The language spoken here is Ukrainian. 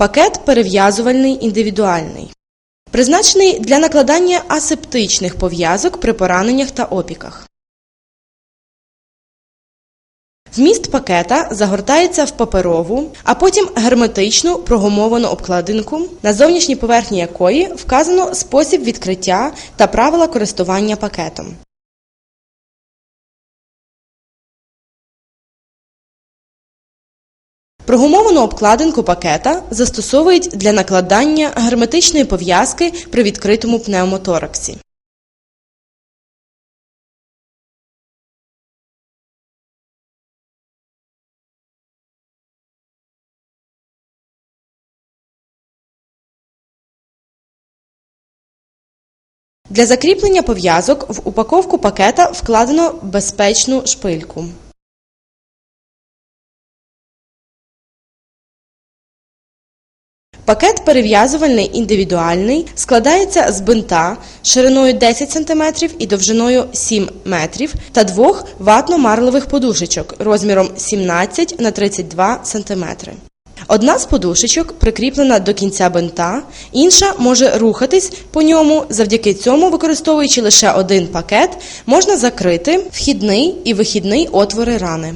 Пакет перев'язувальний індивідуальний. Призначений для накладання асептичних пов'язок при пораненнях та опіках. Вміст пакета загортається в паперову, а потім герметичну прогумовану обкладинку, на зовнішній поверхні якої вказано спосіб відкриття та правила користування пакетом. Прогумовану обкладинку пакета застосовують для накладання герметичної пов'язки при відкритому пневмотораксі. Для закріплення пов'язок в упаковку пакета вкладено безпечну шпильку. Пакет перев'язувальний індивідуальний складається з бинта шириною 10 см і довжиною 7 метрів та двох ватно-марлевих подушечок розміром 17 на 32 см. Одна з подушечок прикріплена до кінця бинта, інша може рухатись по ньому. Завдяки цьому, використовуючи лише один пакет, можна закрити вхідний і вихідний отвори рани.